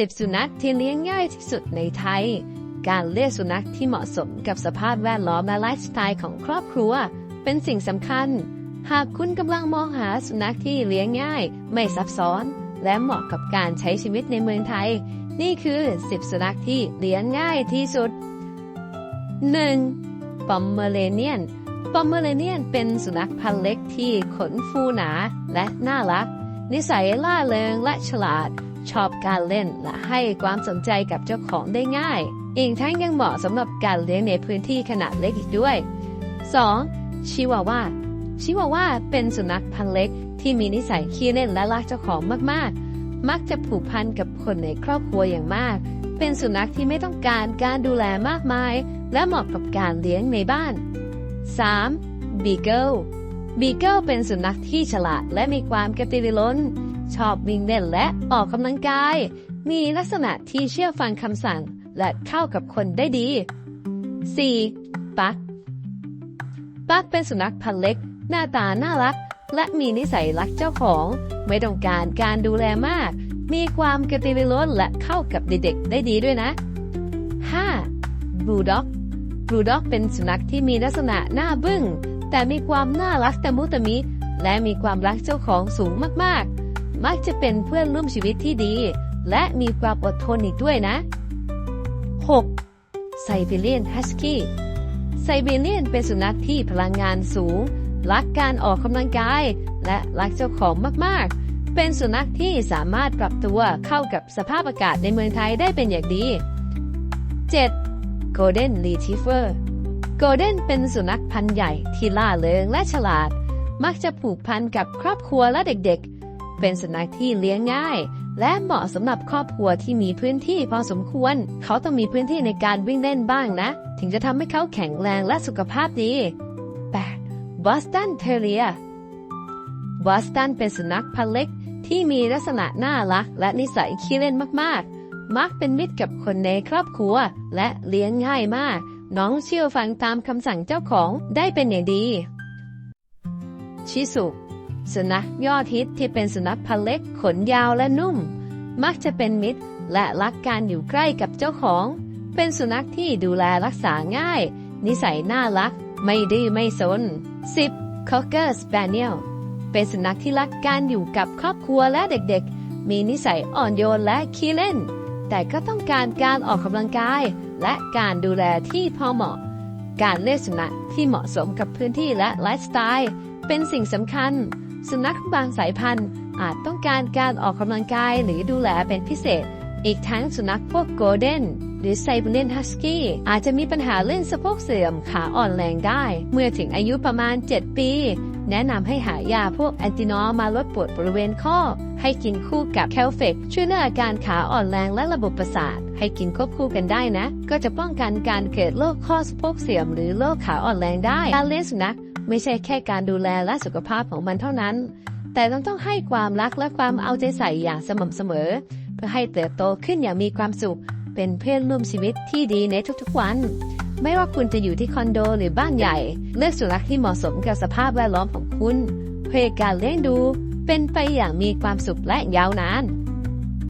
10 สุนัขที่เลี้ยงง่ายที่สุดในไทย การเลือกสุนัขที่เหมาะสมกับสภาพแวดล้อมและไลฟ์สไตล์ของครอบครัว เป็นสิ่งสำคัญ หากคุณกำลังมองหาสุนัขที่เลี้ยงง่าย ไม่ซับซ้อน และเหมาะกับการใช้ชีวิตในเมืองไทย นี่คือ 10 สุนัขที่เลี้ยงง่ายที่สุด 1. ปอมเมอเรเนียนปอมเมอเรเนียนเป็นสุนัขพันธุ์เล็กที่ขนฟูหนาและน่ารัก นิสัยล่าเริงและฉลาด ชอบการเล่นและให้ความสนใจกับเจ้าของได้ง่าย อีกทั้งยังเหมาะสำหรับการเลี้ยงในพื้นที่ขนาดเล็กอีกด้วย 2. ชิวาว่าชิวาว่าเป็นสุนัขพันธุ์เล็กที่มีนิสัยขี้เล่นและรักเจ้าของมากๆ มักจะผูกพันกับคนในครอบครัวอย่างมาก เป็นสุนัขที่ไม่ต้องการการดูแลมากมาย และเหมาะกับการเลี้ยงในบ้าน 3. บีเกิล บีเกิลเป็นสุนัขที่ฉลาดและมีความกระตือรือร้น ชอบวิ่งเล่นและออกกำลังกาย มีลักษณะที่เชื่อฟังคำสั่งและเข้ากับคนได้ดี 4. ปัก ปักเป็นสุนัขพันธุ์เล็ก หน้าตาน่ารัก และมีนิสัยรักเจ้าของ ไม่ต้องการการดูแลมาก มีความกระตือรือร้นและเข้ากับเด็กๆได้ดีด้วยนะ 5. บลูด็อกบลูด็อกเป็นสุนัขที่มีลักษณะหน้าบึ้ง แต่มีความน่ารักตะมุตะมิ และมีความรักเจ้าของสูงมากๆ มักจะเป็นเพื่อนร่วมชีวิตที่ดี และมีความอดทนอีกด้วยนะ 6. ไซบีเรียนฮัสกี้ไซบีเรียนเป็นสุนัขที่พลังงานสูง รักการออกกำลังกาย และรักเจ้าของมากๆ เป็นสุนัขที่สามารถปรับตัวเข้ากับสภาพอากาศในเมืองไทยได้เป็นอย่างดี 7. Golden Retriever Golden เป็นสุนัขพันธุ์ใหญ่ที่ล่าเริงและฉลาด มักจะผูกพันกับครอบครัวและเด็กๆ เป็นสุนัขที่เลี้ยงง่าย และเหมาะสำหรับครอบครัวที่มีพื้นที่พอสมควร เขาต้องมีพื้นที่ในการวิ่งเล่นบ้างนะ ถึงจะทำให้เขาแข็งแรงและสุขภาพดี 8. Boston Terrier บอสตันเป็นสุนัขพันธุ์เล็กที่มีลักษณะน่ารักและนิสัยขี้เล่นมากๆ มักเป็นมิตรกับคนในครอบครัวและเลี้ยงง่ายมาก น้องเชื่อฟังตามคำสั่งเจ้าของได้เป็นอย่างดี ชิสุสุนัขยอดฮิตที่เป็นสุนัขพันธุ์เล็กขนยาวและนุ่ม มักจะเป็นมิตรและรักการอยู่ใกล้กับเจ้าของ เป็นสุนัขที่ดูแลรักษาง่าย นิสัยน่ารัก ไม่ดื้อไม่สน 10. Cocker Spaniel เป็นสุนัขที่รักการอยู่กับครอบครัวและเด็กๆ มีนิสัยอ่อนโยนและขี้เล่น แต่ก็ต้องการการออกกำลังกาย และการดูแลที่พอเหมาะ การเลือกสุนัขที่เหมาะสมกับพื้นที่และไลฟ์สไตล์ เป็นสิ่งสำคัญ สุนัขบางสายพันธุ์ อาจต้องการการออกกำลังกายหรือดูแลเป็นพิเศษ อีกทั้งสุนัขพวกโกลเด้นหรือไซบูเลียนฮัสกี้อาจจะมีปัญหาเรื่องสะโพกเสื่อมขาอ่อนแรงได้ เมื่อถึงอายุประมาณ 7 ปี แนะนำให้หายาพวกแอนตินอมาลดปวดบริเวณข้อ ให้กินคู่กับแคลเฟกช่วยลดอาการขาอ่อนแรงและระบบประสาท ให้กินควบคู่กันได้นะ ก็จะป้องกันการเกิดโรคข้อสะโพกเสื่อมหรือโรคขาอ่อนแรงได้การเลี้ยงสุนัขไม่ใช่แค่การดูแลและสุขภาพของมันเท่านั้น แต่ต้องต้องให้ความรักและความเอาใจใส่อย่างสม่ำเสมอ เพื่อให้เติบโตขึ้นอย่างมีความสุข เป็นเพื่อนร่วมชีวิตที่ดีในทุกๆวัน ไม่ว่าคุณจะอยู่ที่คอนโดหรือบ้านใหญ่ เลือกสุนัขที่เหมาะสมกับสภาพแวดล้อมของคุณ เพื่อการเลี้ยงดู เป็นไปอย่างมีความสุขและยาวนาน